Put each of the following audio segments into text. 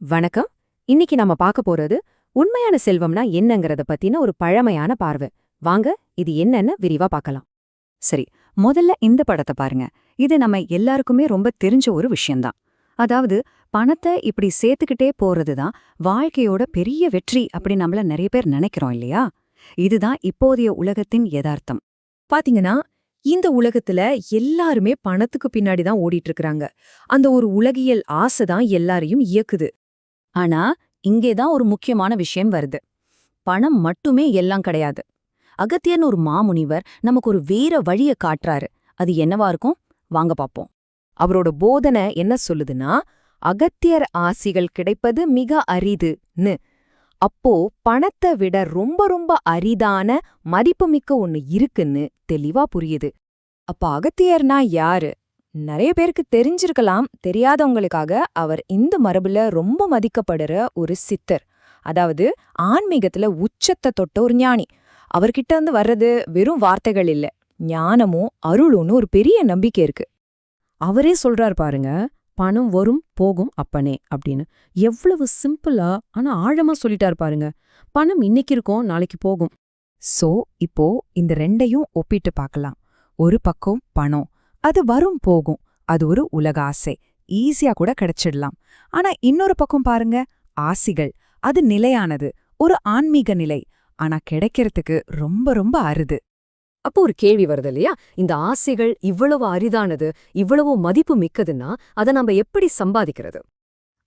வணக்கம். இன்னைக்கு நாம பார்க்க போறது உண்மையான செல்வம்னா என்னங்கறத பத்தின ஒரு பழமையான பார்வை. வாங்க இது என்னன்னு விரிவா பார்க்கலாம். சரி முதல்ல இந்த படத்தை பாருங்க. இது நம்ம எல்லாருக்குமே ரொம்ப தெரிஞ்ச ஒரு விஷயம்தான். அதாவது பணத்தை இப்படி சேர்த்துக்கிட்டே போறது தான் வாழ்க்கையோட பெரிய வெற்றி அப்படி நம்மள நிறைய பேர் நினைக்கிறோம் இல்லையா? இதுதான் இப்போதைய உலகத்தின் யதார்த்தம். பாத்தீங்கன்னா இந்த உலகத்துல எல்லாருமே பணத்துக்கு பின்னாடி தான் ஓடிட்டு இருக்காங்க அந்த ஒரு உலகியல் ஆசை தான் எல்லாரையும் இயக்குது. ஆனா இங்கேதான் ஒரு முக்கியமான விஷயம் வருது. பணம் மட்டுமே எல்லாம் கிடையாது. அகத்தியர்னு ஒரு மாமுனிவர் நமக்கு ஒரு வேற வழிய காட்டுறாரு. அது என்னவா இருக்கும்? வாங்க பாப்போம் அவரோட போதனை என்ன சொல்லுதுன்னா அகத்தியர் ஆசிகள் கிடைப்பது மிக அரிதுன்னு. அப்போ பணத்தை விட ரொம்ப ரொம்ப அரிதான மதிப்புமிக்க ஒன்னு இருக்குன்னு தெளிவா புரியுது. அப்ப அகத்தியர்னா யாரு? நிறைய பேருக்கு தெரிஞ்சிருக்கலாம் தெரியாதவங்களுக்காக அவர் இந்து மரபுல ரொம்ப மதிக்கப்படுற ஒரு சித்தர். அதாவது ஆன்மீகத்துல உச்சத்தை தொட்ட ஒரு ஞானி. அவர்கிட்ட இருந்து வர்றது வெறும் வார்த்தைகள் இல்ல ஞானமும் அருளும்னு ஒரு பெரிய நம்பிக்கை இருக்கு. அவரே சொல்றார் பாருங்க பணம் வரும் போகும் அப்பனே அப்படின்னு. எவ்வளவு சிம்பிளா ஆனா ஆழமா சொல்லிட்டார் பாருங்க பணம் இன்னைக்கு இருக்கும் நாளைக்கு போகும். சோ இப்போ இந்த ரெண்டையும் ஒப்பிட்டு பார்க்கலாம். ஒரு பக்கம் பணம் அது வரும் போகும். அது ஒரு உலக ஆசை. ஈஸியா கூட கிடைச்சிடலாம். ஆனா இன்னொரு பக்கம் பாருங்க ஆசிகள். அது நிலையானது. ஒரு ஆன்மீக நிலை. ஆனா கிடைக்கிறதுக்கு ரொம்ப ரொம்ப அரிது. அப்போ ஒரு கேள்வி வருது இல்லையா? இந்த ஆசைகள் இவ்வளவு அரிதானது இவ்வளவு மதிப்பு மிக்கதுன்னா அதை நம்ம எப்படி சம்பாதிக்கிறது?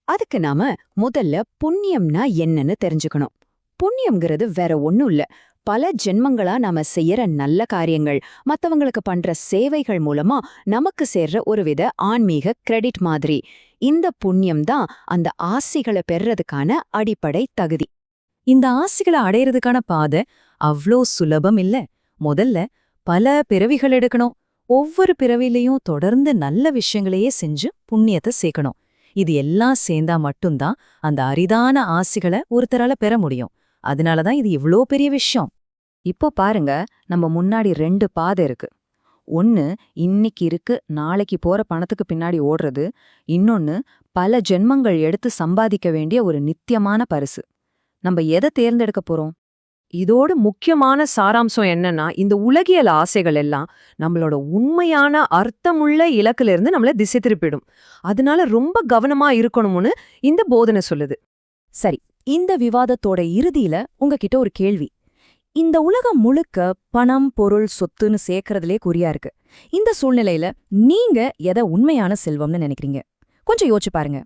அதுக்கு நாம முதல்ல புண்ணியம்னா என்னன்னு தெரிஞ்சுக்கணும். புண்ணியம்ங்கிறது வேற ஒண்ணும் இல்ல. பல ஜென்மங்களா நாம செய்யற நல்ல காரியங்கள் மத்தவங்களுக்கு பண்ற சேவைகள் மூலமா நமக்கு சேர்ற ஒருவித ஆன்மீக கிரெடிட் மாதிரி. இந்த புண்ணியம் தான் அந்த ஆசிகளை பெறறதுக்கான அடிப்படை தகுதி. இந்த ஆசைகளை அடையறதுக்கான பாதை அவ்ளோ சுலபம் இல்ல. முதல்ல பல பிறவிகள் எடுக்கணும். ஒவ்வொரு பிறவிலையும் தொடர்ந்து நல்ல விஷயங்களையே செஞ்சு புண்ணியத்தை சேர்க்கணும். இது எல்லாம் சேர்ந்தா மட்டும்தான் அந்த அரிதான ஆசைகளை ஒருத்தரால பெற முடியும். அதனால தான் இது இவ்ளோ பெரிய விஷயம். இப்போ பாருங்க நம்ம முன்னாடி ரெண்டு பாதை இருக்கு. ஒன்னு இன்னைக்கு இருக்கு நாளைக்கு போற பணத்துக்கு பின்னாடி ஓடுறது. இன்னொன்னு பல ஜென்மங்கள் எடுத்து சம்பாதிக்க வேண்டிய ஒரு நித்தியமான பரிசு. நம்ம எதை தேர்ந்தெடுக்க போறோம்? இதோட முக்கியமான சாராம்சம் என்னன்னா இந்த உலகியல் ஆசைகள் எல்லாம் நம்மளோட உண்மையான அர்த்தமுள்ள இலக்குல இருந்து நம்மள திசை திருப்பிடும். அதனால ரொம்ப கவனமா இருக்கணும்னு இந்த போதனை சொல்லுது. சரி இந்த விவாதத்தோட இறுதியில உங்ககிட்ட ஒரு கேள்வி. இந்த உலகம் முழுக்க பணம் பொருள் சொத்துன்னு சேர்க்கறதுலே குறியா இருக்கு. இந்த சூழ்நிலையில நீங்க எதை உண்மையான செல்வம்னு நினைக்கிறீங்க? கொஞ்சம் யோசிச்சு பாருங்க.